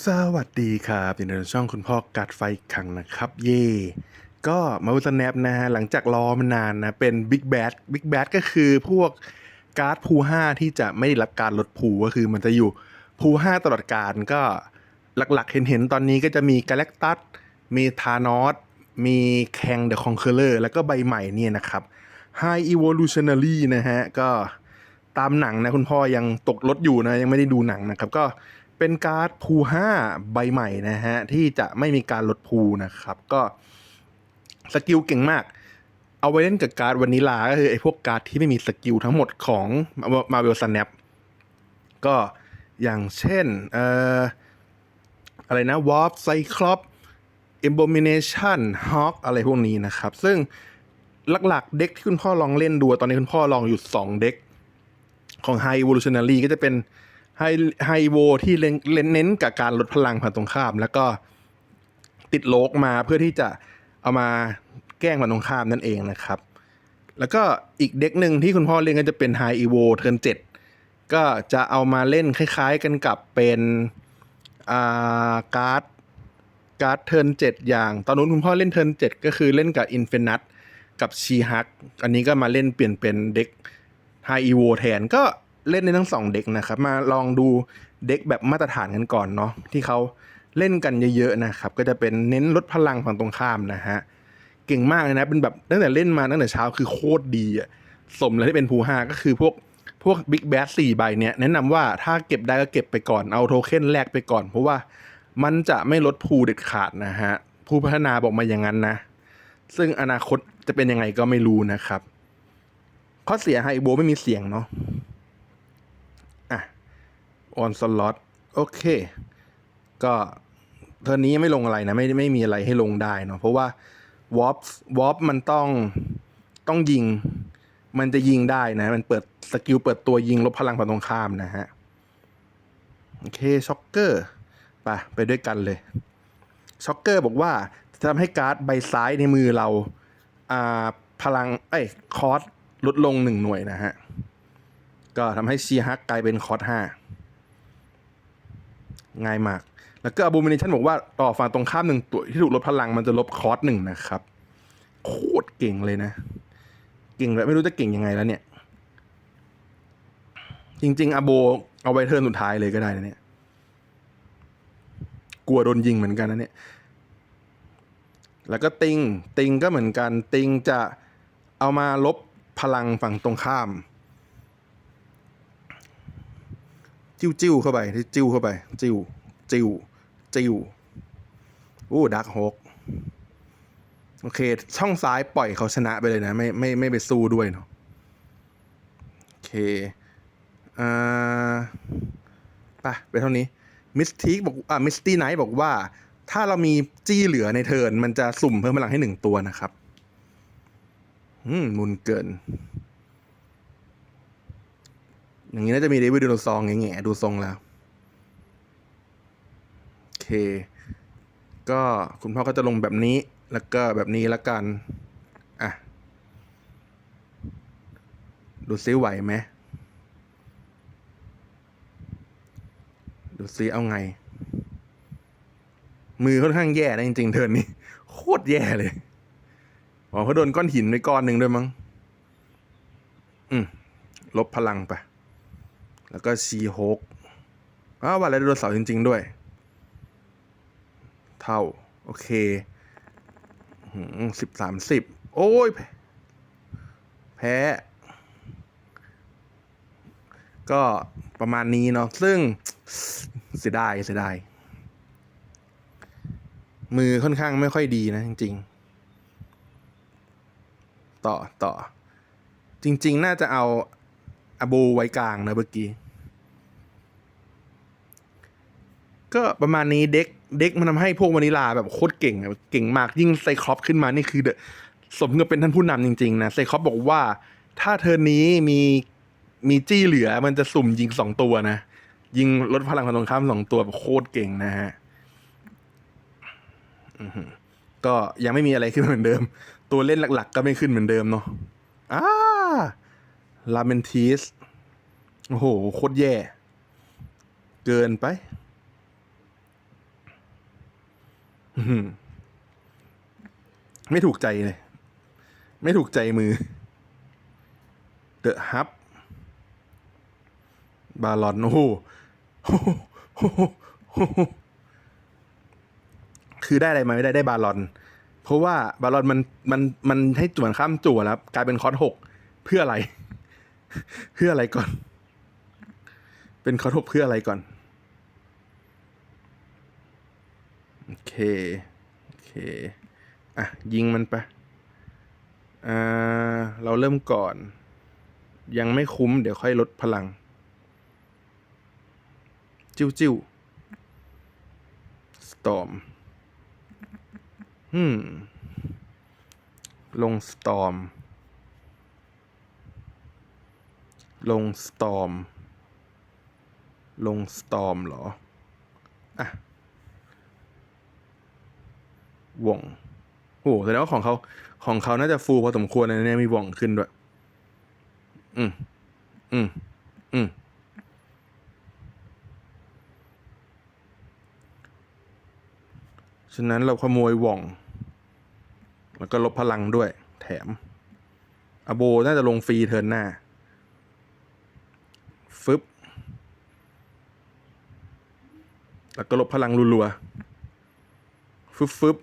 สวัสดีครับยินดีต้อนช่องคุณพ่อกัดไฟคังนะครับ เย่ก็มาวุฒแนปนะฮะหลังจากรอมานานนะ เป็นบิ๊กแบดบิ๊กแบดก็คือพวกการ์ดพู5ที่จะไม่ได้รับการลดพูก็คือมันจะอยู่พู5ตลอดการก็หลักๆเห็นๆ ตอนนี้ก็จะมีกาแล็กตัสมีธานอสมีแคงเดอะคอนเคอร์เลอร์แล้วก็ใบใหม่เนี่ยนะครับ High Evolutionary นะฮะ ก็ตามหนังนะคุณพ่อยังตกรถอยู่นะ ยังไม่ได้ดูหนังนะครับ ก็ เป็นการ์ดพู5ใบใหม่นะฮะ ที่จะไม่มีการลดพูนะครับ ก็สกิลเก่งมาก เอาไว้เล่นกับการ์ดวานิลา ก็คือไอ้พวกการ์ดที่ไม่มีสกิลทั้งหมดของมาเวลสแนปก็อย่างเช่นเอ่ออะไรนะวอร์ฟไซคลอป Abomination Hawk อะไรพวกนี้นะครับ ซึ่งหลักๆ เด็กที่คุณพ่อลองเล่นดู ตอนนี้คุณพ่อลองอยู่ 2 เด็กของ High Evolutionary ก็จะเป็น High High Evo ที่เล่นเล่นเน้นกับการลดพลังผ่านตรงข้าม แล้วก็ติดโลกมาเพื่อที่จะเอามาแกล้งผ่านตรงข้ามนั่นเองนะครับ แล้วก็อีกเด็กหนึ่งที่คุณพ่อเล่นก็จะเป็น High Evo เทิร์น7ก็จะเอามาเล่นคล้ายๆกันกับเป็นอ่าการ์ดการ์ดเทิร์นเจ็ดอย่าง ตอนนู้นคุณพ่อเล่นเทิร์นเจ็ดก็คือเล่นกับอินฟินัตกับชีฮักอันนี้ก็มาเล่นเปลี่ยนเป็นเด็กไฮอีโวแทนก็ เล่นในทั้งสองเด็กนะครับ มาลองดูเด็กแบบมาตรฐานกันก่อนเนาะที่เขาเล่นกันเยอะๆนะครับ ก็จะเป็นเน้นลดพลังฝั่งตรงข้ามนะฮะเก่งมากเลยนะเป็นแบบตั้งแต่เล่นมาตั้งแต่เช้าคือโคตรดีอะสมแล้วที่เป็นภูห้าก็คือพวกพวกบิ๊กแบสสี่ใบเนี่ยแนะนำว่าถ้าเก็บได้ก็เก็บไปก่อนเอาโทเค็นแลกไปก่อน เพราะว่ามันจะไม่ลดภูเด็ดขาดนะฮะผู้พัฒนาบอกมาอย่างนั้นนะ ซึ่งอนาคตจะเป็นยังไงก็ไม่รู้นะครับ ข้อเสียไฮโบไม่มีเสียงเนาะ ออนสล็อตโอเค ก็เทอร์นี้ไม่ลงอะไรนะไม่ไม่มีอะไรให้ลงได้เนาะเพราะว่าวอปวอปมันต้องต้องยิง มันจะยิงได้นะ มันเปิดสกิลเปิดตัวยิงลบพลังฝั่งตรงข้ามนะฮะ โอเคช็อกเกอร์ไปไปด้วยกันเลยช็อกเกอร์บอกว่าจะทำให้การ์ดใบซ้ายในมือเราอ่าพลังเอ้ยคอร์สลดลงหนึ่งหน่วยนะฮะ ก็ทำให้ชีฮักกลายเป็นคอร์สห้า ง่ายมาก แล้วก็ Abomination บอกว่าต่อฝั่งตรงข้ามหนึ่งตัวที่ถูกลดพลังมันจะลบคอร์สหนึ่งนะครับ โคตรเก่งเลยนะ เก่งแบบไม่รู้จะเก่งยังไงแล้วเนี่ย จริงๆอโบเอาไว้เทิร์นสุดท้ายเลยก็ได้นะเนี่ย กลัวโดนยิงเหมือนกันนะเนี่ย แล้วก็ติง ติงก็เหมือนกัน ติงจะเอามาลบพลังฝั่งตรงข้าม จิ้วจิ้วเข้าไปที่จิ้วเข้าไป จิ้วจิ้วจิ้วอู้ดักฮกโอเค ช่องซ้ายปล่อยเขาชนะไปเลยนะ ไม่ไม่ไม่ไปสู้ด้วยเนาะโอเคอ่าไปไปเท่านี้มิสทีบอกอ่ามิสตี้ไนท์บอกว่า ถ้าเรามีจี้เหลือในเทิร์นมันจะสุ่มเพิ่มพลังให้หนึ่งตัวนะครับ อืมมุนเกิน อย่างนี้น่าจะมีเดวิดดูซองแง่ๆดูทรงแล้ว โอเค ก็คุณพ่อก็จะลงแบบนี้แล้วก็แบบนี้ละกัน อะ ดูซิไหวไหมดูซิเอาไง มือค่อนข้างแย่นะจริงๆเทินนี้ โคตรแย่เลยอ๋อเขาโดนก้อนหินไปก้อนหนึ่งด้วยมั้ง อืม ลบพลังไป แล้วก็ชีฮกอ้าววันอะไรโดนเสาร์จริง ๆ ด้วย เท่า โอเคสิบสามสิบโอ้ย แพ้ ก็ประมาณนี้เนาะซึ่งเสียดายเสียดายมือค่อนข้างไม่ค่อยดีนะจริง ๆ ต่อต่อ จริง ๆ น่าจะเอาอโบไว้กลางนะเมื่อกี้ ก็ประมาณนี้เด็กเด็กมันทำให้พวกวานิลาแบบโคตรเก่งเก่งมากยิ่งไซคลอปขึ้นมานี่คือสมกับเป็นท่านผู้นำจริงๆนะไซคลอปบอกว่า ถ้าเทอนี้มีมีจี้เหลือมันจะสุ่มยิงสองตัวนะ ยิงลดพลังของตรงข้ามสองตัวแบบโคตรเก่งนะฮะก็ยังไม่มีอะไรขึ้นเหมือนเดิม ตัวเล่นหลัก ๆ ก็ไม่ขึ้นเหมือนเดิมเนาะอ้าลาเมนทีสโอ้โหโคตรแย่ เกินไป อื้อหือ ไม่ถูกใจเลย ไม่ถูกใจมือ เดอะฮับบาลอนโอ้โหคือได้อะไรมาไม่ได้ได้บาลอน เพราะว่าบาลอนมันมันมันให้จวนข้ามจั่วแล้วกลายเป็นคอร์สหกเพื่ออะไร เพื่ออะไรก่อน เป็นคอร์สหกเพื่ออะไรก่อน โอเค โอเค อะ ยิงมันไปอ่าเราเริ่มก่อน ยังไม่คุ้ม เดี๋ยวค่อยลดพลัง จิ้วจิ้วสตอมอืมลงสตอมลงสตอมลงสตอมเหรอ อะ ว่องโอ้โหแสดงว่าของเขาของเขาน่าจะฟูลพอสมควรนะเนี่ยมีว่องขึ้นด้วย อืม อืม อืม ฉะนั้นเราขโมยว่อง แล้วก็ลบพลังด้วย แถม อโบน่าจะลงฟรีเทิร์นหน้า ฟึบ แล้วก็ลบพลังรัวๆฟึบฟึบ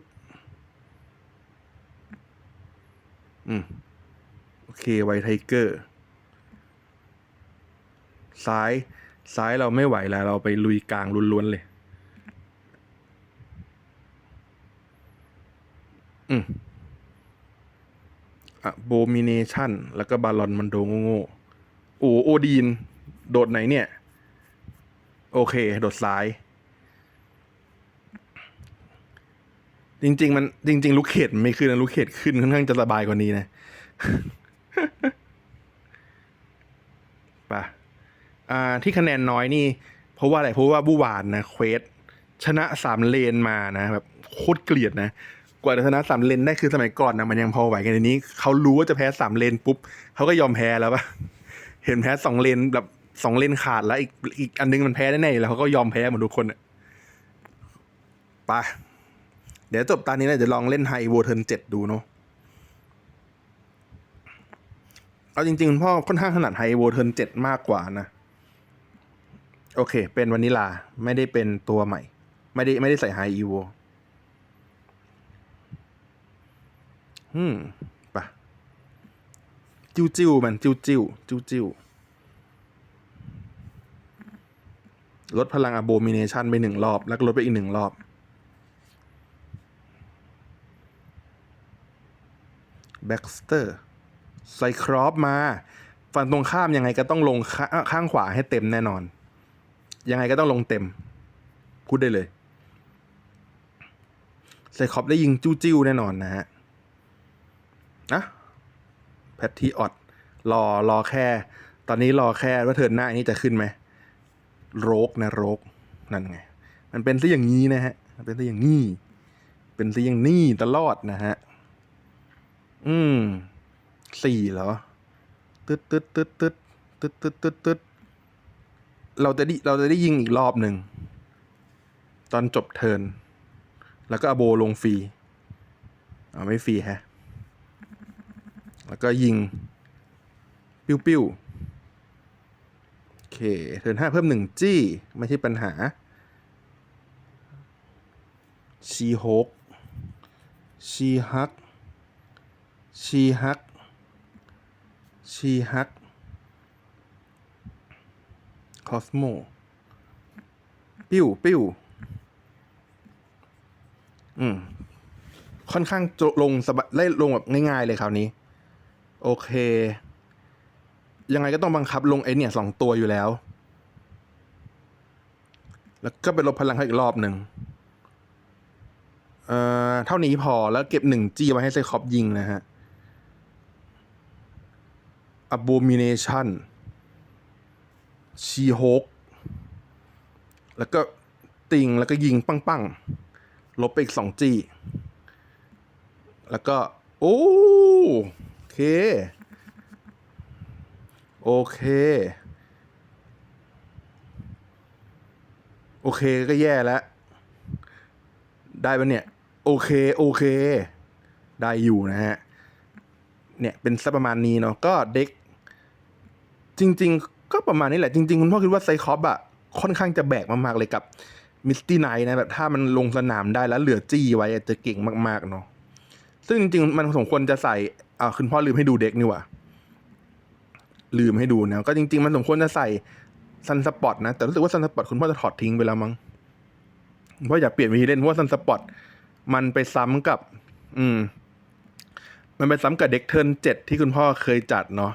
อืม โอเค ไวไทเกอร์ ซ้าย ซ้ายเราไม่ไหวแล้ว เราไปลุยกลางล้วนๆเลย อืมอะโบมิเนชันแล้วก็บาลอนมันโดงโง่โอ้โอดีน โดดไหนเนี่ย โอเค โดดซ้าย จริง ๆ มันจริง ๆ ลูกเขตมันไม่ขึ้นนะลูกเขตขึ้นค่อนข้างจะสบายกว่านี้นะป่ะอ่า ที่คะแนนน้อยนี่ เพราะว่าอะไรเพราะว่าบูวานนะเควสชนะสามเลนมานะแบบโคตรเกลียดนะกว่าจะชนะสามเลนได้คือสมัยก่อนนะมันยังพอไหวกันทีนี้เขารู้ว่าจะแพ้สามเลนปุ๊บเขาก็ยอมแพ้แล้วปะเห็นแพ้สองเลนแบบสองเลนขาดแล้วอีกอีกอันนึงมันแพ้แน่ๆแล้วเขาก็ยอมแพ้หมดทุกคนอะไป เดี๋ยวจบตอนนี้นะเดี๋ยวลองเล่นไฮโวเทิร์นเจ็ดดูเนาะเอาจริงๆคุณพ่อค่อนข้างถนัดไฮโวเทิร์นเจ็ดมากกว่านะ โอเค เป็นวานิลาไม่ได้เป็นตัวใหม่ ไม่ได้ไม่ได้ใส่ไฮอีโวอืมปะจิ้วจิ้วมันจิ้วจิ้วจิ้วจิ้วลดพลัง abomination ไปหนึ่งรอบ แล้วก็ลดไปอีกหนึ่งรอบ แบ็กสเตอร์ไซครอปมา ฝั่งตรงข้ามยังไงก็ต้องลงข้าข้างขวาให้เต็มแน่นอน ยังไงก็ต้องลงเต็ม พูดได้เลยไซครอปได้ยิงจิ้วจิ้วแน่นอนนะฮะนะแพททีออดรอรอแค่ ตอนนี้รอแค่ว่าเทินหน้านี้จะขึ้นไหมโรกนะโรกนั่นไง มันเป็นซะอย่างนี้นะฮะ มันเป็นซะอย่างนี้ เป็นซะอย่างนี้ตลอดนะฮะ อืมสี่เหรอตึ๊ดตึ๊ดตึ๊ดตึ๊ดตึ๊ดตึ๊ดตึ๊ดตึ๊ดเราจะได้เราจะได้ยิงอีกรอบหนึ่ง ตอนจบเทิน แล้วก็อโบลงฟรีเอาไม่ฟรีแฮะ แล้วก็ยิง ปิ้วปิ้วโอเค เทินห้าเพิ่มหนึ่งจี้ ไม่ใช่ปัญหา ชีฮกชีฮัก ชีฮัก ชีฮัก คอสโม ปิ้ว ปิ้ว อืม ค่อนข้างจะลงสบายไล่ลงแบบง่าย ๆ เลยคราวนี้ โอเค ยังไงก็ต้องบังคับลงไอเนี่ยสองตัวอยู่แล้ว แล้วก็ไปลบพลังเขาอีกรอบหนึ่งเอ่อ เท่านี้พอแล้วเก็บหนึ่งจีไว้ให้ไซคอปยิงนะฮะ abomination ชีโฮกแล้วก็ติงแล้วก็ยิงปังๆลบไปอีกสองจีแล้วก็ โอ้โอเค โอเค โอเคก็แย่แล้ว ได้ปะเนี่ย โอเค โอเค ได้อยู่นะฮะ เนี่ย เป็นสักประมาณนี้เนาะก็เด็ก จริง ๆ ก็ประมาณนี้แหละ จริง ๆ คุณพ่อคิดว่าไซคอปอะค่อนข้างจะแบกมากๆเลยกับมิสตี้ไนนะแบบถ้ามันลงสนามได้แล้วเหลือจี้ไว้จะเก่งมากๆเนาะซึ่งจริง ๆ มันสมควรจะใส่อ่าคุณพ่อลืมให้ดูเด็กนี่ว่าลืมให้ดูนะก็จริง ๆ มันสมควรจะใส่ซันสปอตนะ แต่รู้สึกว่าซันสปอตคุณพ่อจะถอดทิ้งไปแล้วมั้งคุณพ่ออยากเปลี่ยนวิธีเล่นเพราะซันสปอตมันไปซ้ำกับ อืม มันไปซ้ำกับเด็กเทิร์นเจ็ดที่คุณพ่อเคยจัดเนาะ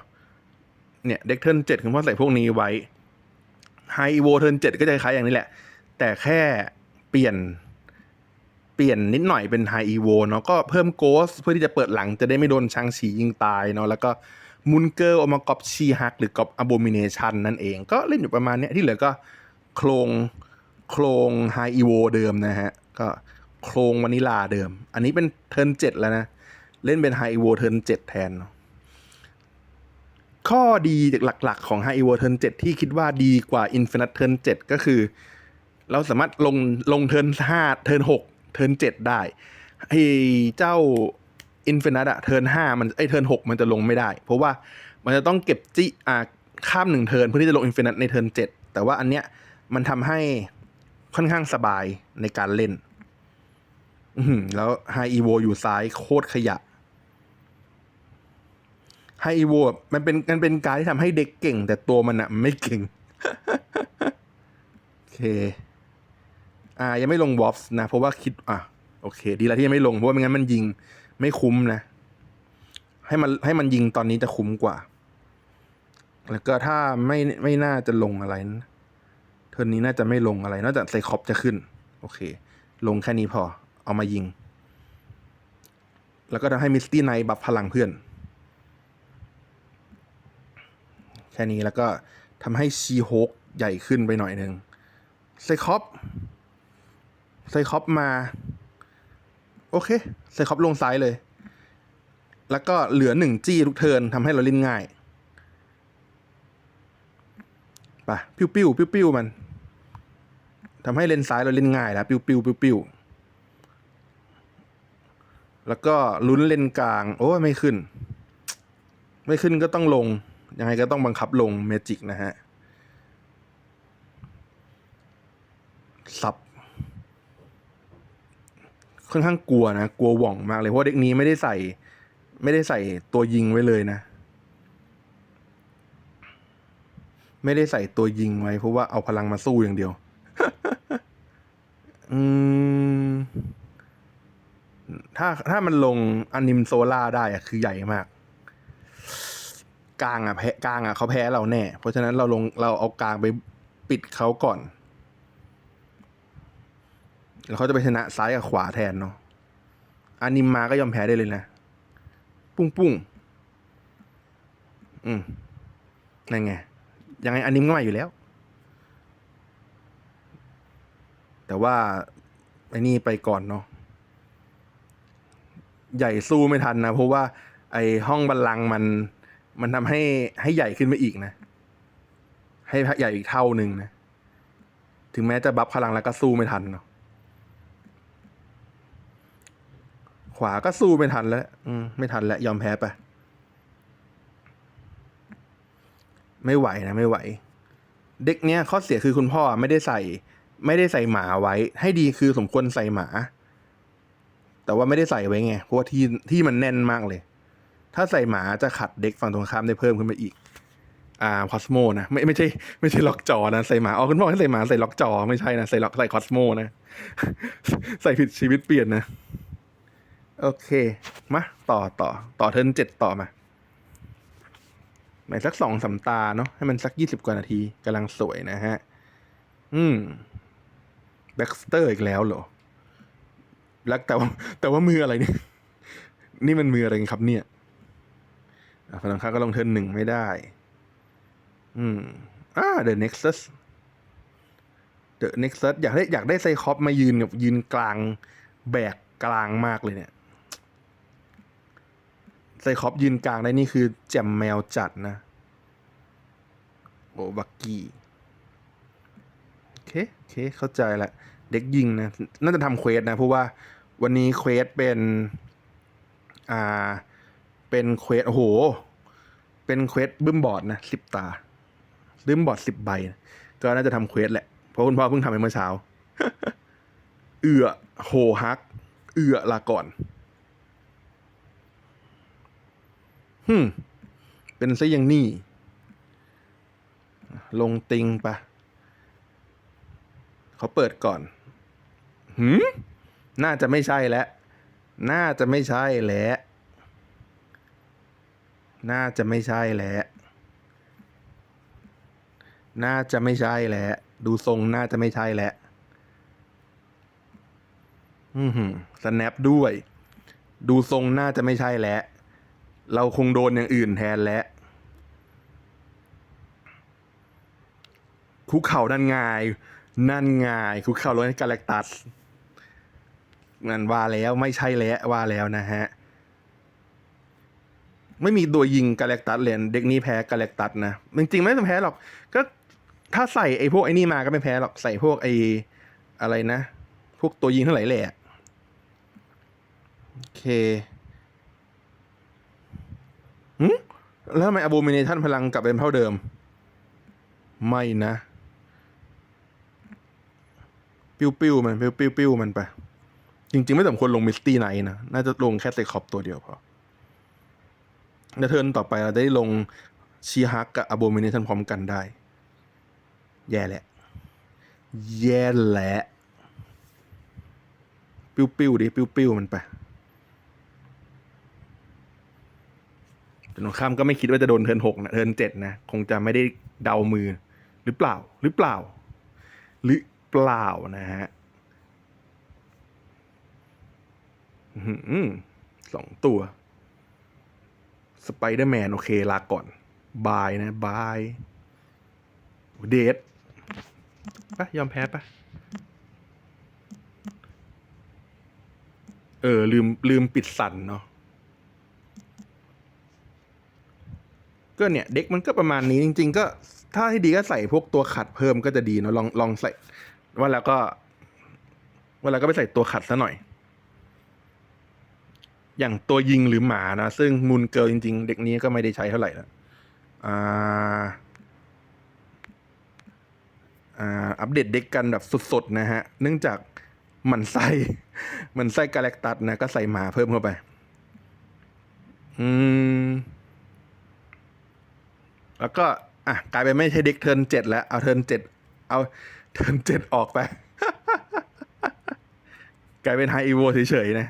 เนี่ยเด็กเทิร์นเจ็ดคุณพ่อใส่พวกนี้ไว้ไฮโวเทิร์นเจ็ดก็จะคล้ายอย่างนี้แหละ แต่แค่เปลี่ยนเปลี่ยนนิดหน่อยเป็นไฮอีโวเนาะก็เพิ่มโกสเพื่อที่จะเปิดหลังจะได้ไม่โดนช้างฉียิงตายเนาะแล้วก็มุนเกอร์ออกมากอบชีฮักหรือกอบอโบมิเนชันนั่นเอง ก็เล่นอยู่ประมาณเนี้ยที่เหลือก็โครงโครงไฮอีโวเดิมนะฮะ ก็โครงวานิลาเดิม อันนี้เป็นเทิร์นเจ็ดแล้วนะ เล่นเป็นไฮอีโวเทิร์นเจ็ดแทนเนาะ ข้อดีจากหลักๆ ของ High Evo Turn 7 ที่คิดว่าดีกว่า Infinite Turn 7 ก็คือ เราสามารถลงลงเทิร์น5เทิร์น6เทิร์น7ได้ไอ้เจ้า Infinite อะเทิร์น5มันไอ้เทิร์น6มันจะลงไม่ได้ เพราะว่ามันจะต้องเก็บจิอ่าข้ามหนึ่งเทิร์นเพื่อที่จะลง Infinite ในเทิร์น7แต่ว่าอันเนี้ยมันทำให้ค่อนข้างสบายในการเล่น อืแล้ว High Evo อยู่ซ้ายโคตรขยะ ไฮอีโวมันเป็นมันเป็นการที่ทำให้เด็กเก่ง แต่ตัวมันอะไม่เก่ง โอเค อ่า ยังไม่ลงวอฟส์นะ เพราะว่าคิด อะ โอเค ดีแล้วที่ยังไม่ลง เพราะว่าไม่งั้นมันยิงไม่คุ้มนะ ให้มันให้มันยิงตอนนี้จะคุ้มกว่า แล้วก็ถ้าไม่ไม่น่าจะลงอะไรนะเทิร์นนี้น่าจะไม่ลงอะไร นอกจากไซคอปจะขึ้น โอเค ลงแค่นี้พอ เอามายิง แล้วก็ทำให้มิสตี้ไนบัฟพลังเพื่อน แค่นี้แล้วก็ทำให้ชีโฮกใหญ่ขึ้นไปหน่อยหนึ่งไซคอปไซคอปมา โอเคไซคอปลงซ้ายเลย แล้วก็เหลือหนึ่งจี้ทุกเทินทำให้เราเล่นง่ายไปปิ้วปิ้วปิ้วปิ้วมันทำให้เลนซ้ายเราเล่นง่ายแล้วปิ้วปิ้วปิ้วปิ้วแล้วก็ลุ้นเลนกลาง โอ้ไม่ขึ้น ไม่ขึ้นก็ต้องลง ยังไงก็ต้องบังคับลงเมจิกนะฮะสับค่อนข้างกลัวนะ กลัวหว่องมากเลย เพราะเด็กนี้ไม่ได้ใส่ ไม่ได้ใส่ตัวยิงไว้เลยนะ ไม่ได้ใส่ตัวยิงไว้ เพราะว่าเอาพลังมาสู้อย่างเดียว อืม ถ้าถ้ามันลงอนิมโซล่าได้อะคือใหญ่มาก กลางอะแพ้กลางอะเขาแพ้เราแน่ เพราะฉะนั้นเราลงเราเอากลางไปปิดเขาก่อน แล้วเขาจะไปชนะซ้ายกับขวาแทนเนาะอานิมมาก็ยอมแพ้ได้เลยนะ ปุ้งปุ้งอืมนั่นไง ยังไงอานิมก็มาอยู่แล้ว แต่ว่าไอ้นี่ไปก่อนเนาะใหญ่สู้ไม่ทันนะ เพราะว่า ไอ้ห้องบัลลังก์มัน มันทำให้ให้ใหญ่ขึ้นไปอีกนะ ให้ใหญ่อีกเท่าหนึ่งนะ ถึงแม้จะบัฟพลังแล้วก็สู้ไม่ทันเนาะขวาก็สู้ไม่ทันแล้ว อืม ไม่ทันแล้ว ยอมแพ้ไป ไม่ไหวนะ ไม่ไหว เด็กเนี้ยข้อเสียคือคุณพ่อไม่ได้ใส่ ไม่ได้ใส่หมาไว้ ให้ดีคือสมควรใส่หมา แต่ว่าไม่ได้ใส่ไว้ไง เพราะว่าที่ที่มันแน่นมากเลย ถ้าใส่หมาจะขัดเด็กฝั่งตรงข้ามได้เพิ่มขึ้นไปอีก อ่าคอสโมนะไม่ไม่ใช่ ไม่ใช่ล็อกจอนะใส่หมาอ๋อคุณพ่อให้ใส่หมาใส่ล็อกจอไม่ใช่นะใส่ล็อกใส่คอสโมนะใส่ผิดชีวิตเปลี่ยนนะ โอเค มา ต่อต่อต่อเทิร์นเจ็ดต่อมาไหนสักสองสาตาเนาะให้มันสักยี่สิบกว่านาทีกำลังสวยนะฮะ อืมแบ็กสเตอร์อีกแล้วเหรอแล้วแต่ว่าแต่ว่ามืออะไรเนี่ย นี่มันมืออะไรครับเนี่ย อะฝั่งข้าก็ลงเทิร์นหนึ่งไม่ได้ อืมอ่า The Nexus The Nexus อยากได้อยากได้ไซคอปมายืนกับยืนกลาง แบกกลางมากเลยเนี่ยไซคอปยืนกลางได้นี่คือแจมแมวจัดนะ โอ้บักกี้โอเคโอเค เข้าใจละ เด็กยิงนะ น่าจะทำเควสนะ เพราะว่าวันนี้เควสเป็น อ่า เป็นเควสโอ้โห เป็นเควสบึ้มบอร์ดนะสิบตาบึ้มบอร์ดสิบใบ ก็น่าจะทำเควสแหละ เพราะคุณพ่อเพิ่งทำไปเมื่อเช้า เอือโหฮัก เอือลาก่อนฮึมเป็นซะอย่างนี่ลงติงปะเขาเปิดก่อนหืมน่าจะไม่ใช่แล้ว น่าจะไม่ใช่แล้ว น่าจะไม่ใช่แล้วน่าจะไม่ใช่แล้วดูทรงน่าจะไม่ใช่แล้วอือหือสแนปด้วย ดูทรงน่าจะไม่ใช่แล้วเราคงโดนอย่างอื่นแทนแล้วคุกเข่านั่นง่าย นั่นง่าย คุกเข่าลงในกาแล็กตัสนั่นว่าแล้วไม่ใช่แล้วว่าแล้วนะฮะ ไม่มีตัวยิงกาแล็กตัสเลยเด็กนี้แพ้กาแล็กตัสนะจริงๆไม่ต้องแพ้หรอก ก็ถ้าใส่ไอ้พวกไอ้นี่มาก็ไม่แพ้หรอกใส่พวกไอ้อะไรนะ พวกตัวยิงเท่าไหร่แหละโอเคหืมแล้วทำไม abomination พลังกลับเป็นเท่าเดิม ไม่นะ ปิ้วปิ้วมันปิ้วปิ้วปิ้วมันไป จริง ๆ ไม่สมควรลงมิสตี้ไนนะ น่าจะลงแค่เซคอปตัวเดียวพอ แล้วเทิร์นต่อไปเราได้ลงชีฮักกับอ b บมิเนชันพร้อมกันได้ แย่แหละ แย่แหละ ปิ้วปิ้วดิ ปิ้วปิ้วมันไปแต่ตรงข้ามก็ไม่คิดว่าจะโดนเทิร์นหกนะเทิร์นเจ็ดนะ คงจะไม่ได้เดามือ หรือเปล่า หรือเปล่า หรือเปล่านะฮะอื้อหือสองตัว สไปเดอร์แมนโอเค ลาก่อน บายนะบาย เดทปะยอมแพ้ปะเออ ลืม ลืมปิดสั่นเนาะก็เนี่ย เด็กมันก็ประมาณนี้จริง ๆ ก็ถ้าให้ดีก็ใส่พวกตัวขัดเพิ่มก็จะดีเนาะลองลองใส่ ว่าแล้วก็ ว่าแล้วก็ไปใส่ตัวขัดซะหน่อย อย่างตัวยิงหรือหมานะ ซึ่งมูนเกิลจริง ๆ เด็กนี้ก็ไม่ได้ใช้เท่าไหร่แล้วอ่าอ่าอัปเดตเด็กกันแบบสดๆ นะฮะ เนื่องจากหมันไส้หมันไส้กาแล็กตัสนะ ก็ใส่หมาเพิ่มเข้าไป อืม แล้วก็ อะ กลายเป็นไม่ใช่เด็กเทิร์นเจ็ดแล้ว เอาเทิร์นเจ็ดเอาเทิร์นเจ็ดออกไป กลายเป็นไฮอีโวเฉยๆนะ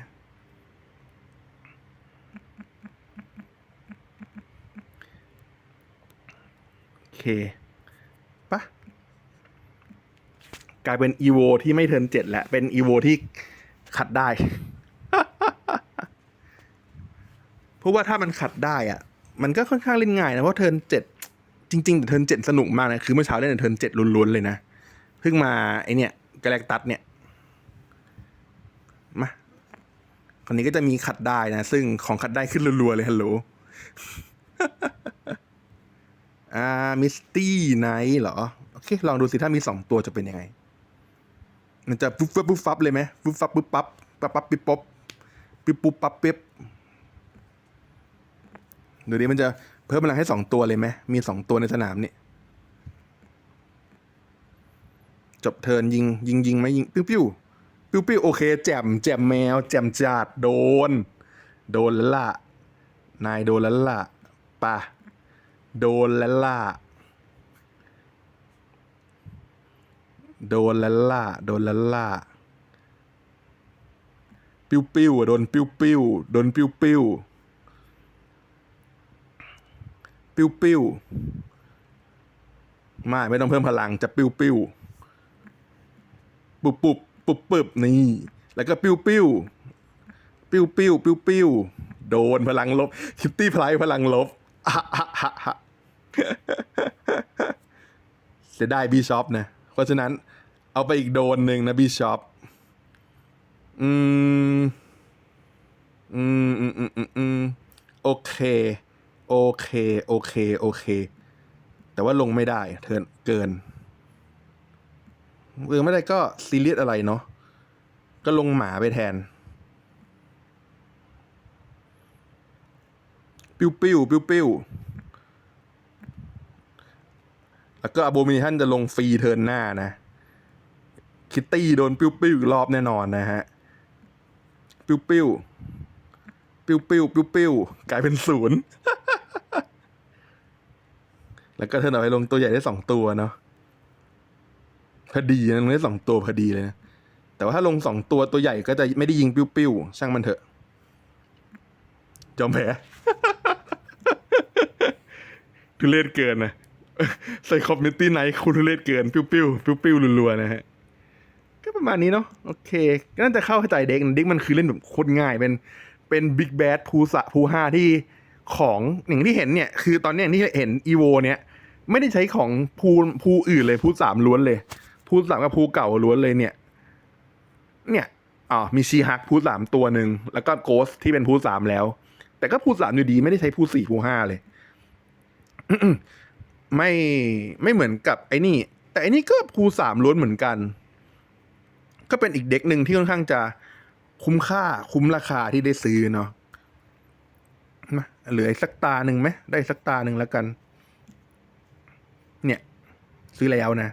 เคปะกลายเป็นอีโวที่ไม่เทินเจ็ดแหล้วเป็นอีโวที่ขัดได้ เพราะว่าถ้ามันขัดได้อะมันก็ค่อนข้างเล่นง่ายนะ เพราะเทินเจ็ดจริงๆแต่เทินเจ็ดสนุกมากนะ คือเมื่อเช้าเล่นเทินเจ็ดล้วนๆเลยนะ เพิ่งมาไอเนี่ยกาแล็กตัสเนี่ย มาคนนี้ก็จะมีขัดได้นะ ซึ่งของขัดได้ขึ้นรัวๆเลยฮัลโหล อ่ามิสตี้ไนท์เหรอ โอเค ลองดูสิ ถ้ามีสองตัวจะเป็นยังไง มันจะปุ๊บปั๊บปุ๊บปั๊บเลยไหมปุ๊บปั๊บปุ๊บปั๊บปั๊บปั๊บปิ๊บป๊บปิ๊บปุ๊บปั๊บปิ๊บเดี๋ยวดีมันจะเพิ่มพลังให้สองตัวเลยไหมมีสองตัวในสนามนี่จบเทินยิงยิงยิงไหมยิงปิ้วปิ้วปิ้วปิ้วโอเค แจมแจมแมว แจมจัดโดน โดนแล้วล่ะ นายโดนแล้วล่ะป่ะ โดนแล้วล่ะโดนแล้วล่ะโดนแล้วล่ะปิ้วปิ้วอะโดนปิ้วปิ้วโดนปิ้วปิ้วปิ้วปิ้วไม่ไม่ต้องเพิ่มพลังจะปิ้วปิ้วปุบปุบปุบปุบนี่ แล้วก็ปิ้วปิ้วปิ้วปิ้วปิ้วปิ้วโดนพลังลบคิตตี้พลายพลังลบอะอะอะอะ จะได้บีช็อปนะ เพราะฉะนั้นเอาไปอีกโดนหนึ่งนะบีช็อปอืม อืมอืมอืมอืมโอเค โอเค โอเค โอเค แต่ว่าลงไม่ได้ เทินเกินลงไม่ได้ก็ซีเรียสอะไรเนาะ ก็ลงหมาไปแทน ปิ้วปิ้วปิ้วปิ้ว แล้วก็อโบมิชันจะลงฟรีเทิร์นหน้านะ คิตตี้โดนปิ้วปิ้วอีกรอบแน่นอนนะฮะ ปิ้วปิ้วปิ้วปิ้วปิ้วปิ้วกลายเป็นศูนย์แล้วก็เทิร์นเอาไปลงตัวใหญ่ได้สองตัวเนาะพอดีนะมันได้สองตัวพอดีเลยนะ แต่ว่าถ้าลงสองตัวตัวใหญ่ก็จะไม่ได้ยิงปิ้วปิ้วช่างมันเถอะยอมแพ้ทุเรศเกินนะ ใส่คอมมิตี้ไนท์คุณทุเรศเกิน ปิ้วปิ้วปิ้วปิ้วรัวๆนะฮะ ก็ประมาณนี้เนาะโอเค ก็น่าจะเข้าใจเด็กเด็กมันคือเล่นแบบโคตรง่าย เป็นเป็นบิ๊กแบดภูสะภูห้าที่ของอย่างที่เห็นเนี่ย คือตอนนี้ยที่เห็นอีโวเนี่ยไม่ได้ใช้ของภูภูอื่นเลยภูสามล้วนเลยภูสามกับภูเก่าล้วนเลยเนี่ย เนี่ยอ๋อมีชีฮักพูสามตัวหนึ่งแล้วก็โกสที่เป็นพูสามแล้ว แต่ก็พูสามอยู่ดีไม่ได้ใช้พูสี่พูห้าเลย ไม่ไม่เหมือนกับไอ้นี่ แต่อันนี้ก็พูสามล้วนเหมือนกัน ก็เป็นอีกเด็กหนึ่งที่ค่อนข้างจะคุ้มค่าคุ้มราคาที่ได้ซื้อเนาะมาเหลืออีกสักตาหนึ่งไหมได้สักตาหนึ่งแล้วกัน เนี่ย ซื้อแล้วนะ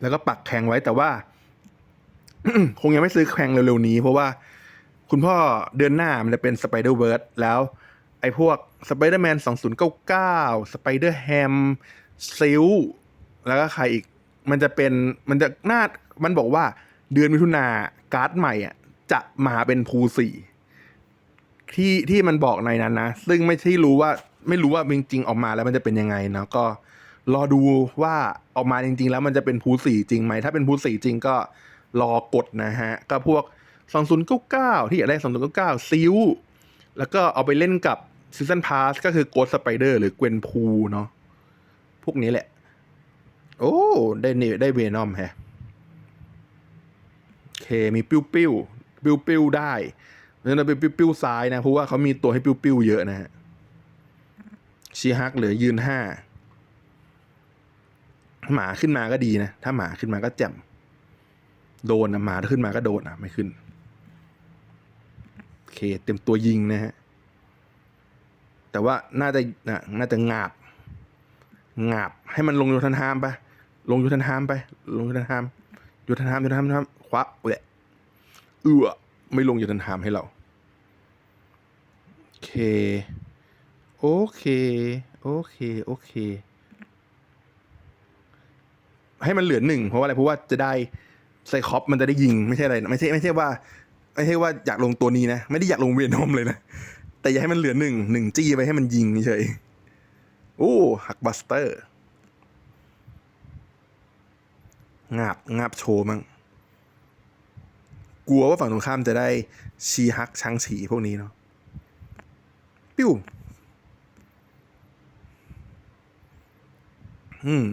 แล้วก็ปักแข็งไว้แต่ว่า คงยังไม่ซื้อแข่งเร็วๆนี้ เพราะว่าคุณพ่อเดือนหน้ามันจะเป็นสไปเดอร์เวิร์ดแล้ว ไอ้พวกสไปเดอร์แมน2099สไปเดอร์แฮมซิลแล้วก็ใครอีก มันจะเป็นมันจะน่ามันบอกว่าเดือนมิถุนาการ์ดใหม่อะจะมาเป็นภูสี่ที่ที่มันบอกในนั้นนะ ซึ่งไม่ใช่รู้ว่าไม่รู้ว่าจริงๆออกมาแล้วมันจะเป็นยังไงเนาะก็รอดูว่าออกมาจริง ๆ แล้วมันจะเป็นภูสี่จริงไหม ถ้าเป็นภูสี่จริงก็รอกดนะฮะ ก็พวก 2099 ที่อยากได้ 2099 ซิลแล้วก็เอาไปเล่นกับ ซีซันพาสก็คือโกดสไปเดอร์หรือเกวนพูเนาะพวกนี้แหละ โอ้ ได้เนได้เวนอมแฮะโอเคมีปิ้วปิ้วปิ้วปิ้วได้แล้วเราไปปิ้วปิ้วซ้ายนะ เพราะว่าเขามีตัวให้ปิ้วปิ้วเยอะนะฮะชีฮักเหลือยืนห้าหมาขึ้นมาก็ดีนะ ถ้าหมาขึ้นมาก็แจ่มโดนนะหมาขึ้นมาก็โดนอะ ไม่ขึ้น โอเค เต็มตัวยิงนะฮะ แต่ว่าน่าจะน่ะน่าจะงาบงาบให้มันลงยูทันฮามไป ลงยูทันฮามไป ลงยูทันฮามยูทันฮามยูทันฮามยูทันฮามคว้าเอะเอือไม่ลงยูทันฮามให้เรา โอเค โอเค โอเค โอเค ให้มันเหลือหนึ่งเพราะว่าอะไร เพราะว่าจะได้ไซคอปมันจะได้ยิง ไม่ใช่อะไร ไม่ใช่ ไม่ใช่ว่า ไม่ใช่ว่าอยากลงตัวนี้นะ ไม่ได้อยากลงเวนอมเลยนะ แต่อย่าให้มันเหลือหนึ่งหนึ่งจี้ไปให้มันยิงเฉยโอ้ฮักบัสเตอร์ งาบงาบโชว์มั้งกลัวว่าฝั่งตรงข้ามจะได้ชีฮักช้างฉีพวกนี้เนาะปิ้วอืม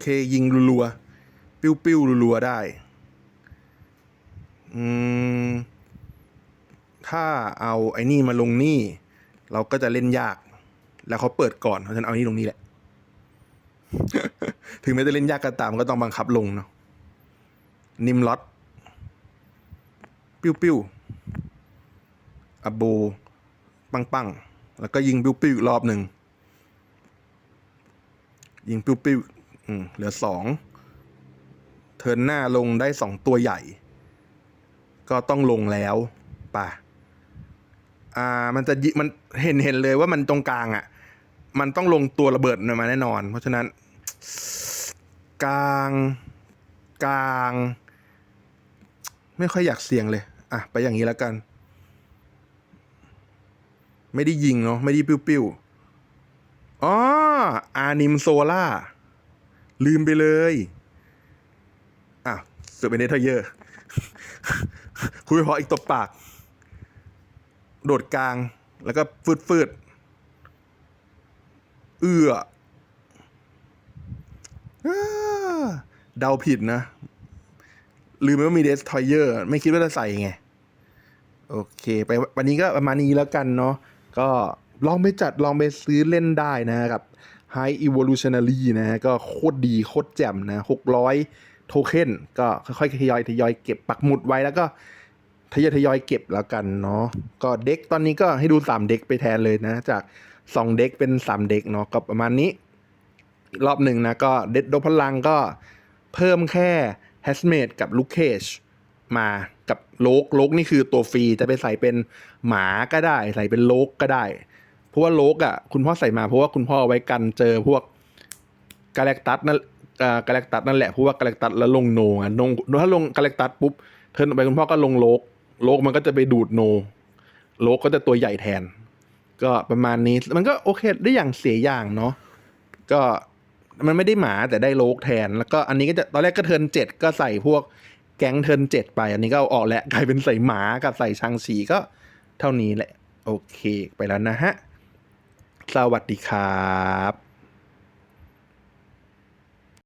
เคยิงรัวๆปิ้วปิ้วๆรัวๆได้ อืม ถ้าเอาไอ้นี่มาลงนี่ เราก็จะเล่นยาก แล้วเขาเปิดก่อนเพราะฉะนั้นเอานี่ลงนี่แหละ ถึงแม้จะเล่นยากก็ตามก็ต้องบังคับลงเนาะนิมล็อตปิ้วปิ้วอโบปังปังแล้วก็ยิงปิ้วปิ้วอีกรอบหนึ่งยิงปิ้วปิ้วเหลือสองเทินหน้าลงได้สองตัวใหญ่ ก็ต้องลงแล้วป่ะ อ่ามันจะมันเห็นเห็นเลยว่ามันตรงกลางอะ่ะ มันต้องลงตัวระเบิดมาแน่นอน เพราะฉะนั้น กลางกลาง ไม่ค่อยอยากเสี่ยงเลย อะ ไปอย่างนี้แล้วกัน ไม่ได้ยิงเนาะไม่ได้ปิ้วๆอ๋ออานิมโซล่า ลืมไปเลยอะเสือเป็นเนเธอเยอร์คุยพออีกตบปาก โดดกลาง แล้วก็ฟืดฟืดเอื้ออเดาผิดนะ ลืมไปว่ามีเดสทอยเยอร์ ไม่คิดว่าจะใส่ไง โอเค ไปวันนี้ก็ประมาณนี้แล้วกันเนาะก็ลองไปจัดลองไปซื้อเล่นได้นะครับ High Evolutionary นะฮะก็โคตรดีโคตรแจ่มนะ 600 โทเค็นก็ค่อยๆทยอยทยอยเก็บปักหมุดไว้แล้วก็ ทยอยทยอยเก็บแล้วกันเนาะก็เด็กตอนนี้ก็ให้ดู 3 เด็กไปแทนเลยนะ จาก 2 เด็กเป็น 3 เด็กเนาะก็ประมาณนี้ รอบหนึ่งนะก็เด็ดดพลังก็เพิ่มแค่แฮสเมดกับลู c เคชมากับโลกโลกนี่คือตัวฟรีจะไปใส่เป็นหมาก็ได้ ใส่เป็นโลกก็ได้ เพราะว่าโลกอะคุณพ่อใส่มาเพราะว่าคุณพ่อเอาไว้กันเจอพวกกาแล็กตัสนั่นกาแล็กตัสนั่นแหละเพราะว่ากาแล็กตัสแล้วลงโนอะลงถ้าลงกาแล็กตัสปุ๊บเทิร์นอไปคุณพ่อก็ลงโลก โลกมันก็จะไปดูดโน โลกก็จะตัวใหญ่แทน ก็ประมาณนี้มันก็โอเคได้อย่างเสียอย่างเนาะก็มันไม่ได้หมาแต่ได้โลกแทน แล้วก็อันนี้ก็จะตอนแรกก็เทินเจ็ดก็ใส่พวกแก๊งเทินเจ็ดไป อันนี้ก็เอาออกแล้วกลายเป็นใส่หมากับใส่ชังสีก็เท่านี้แหละ โอเคไปแล้วนะฮะ สวัสดีครับ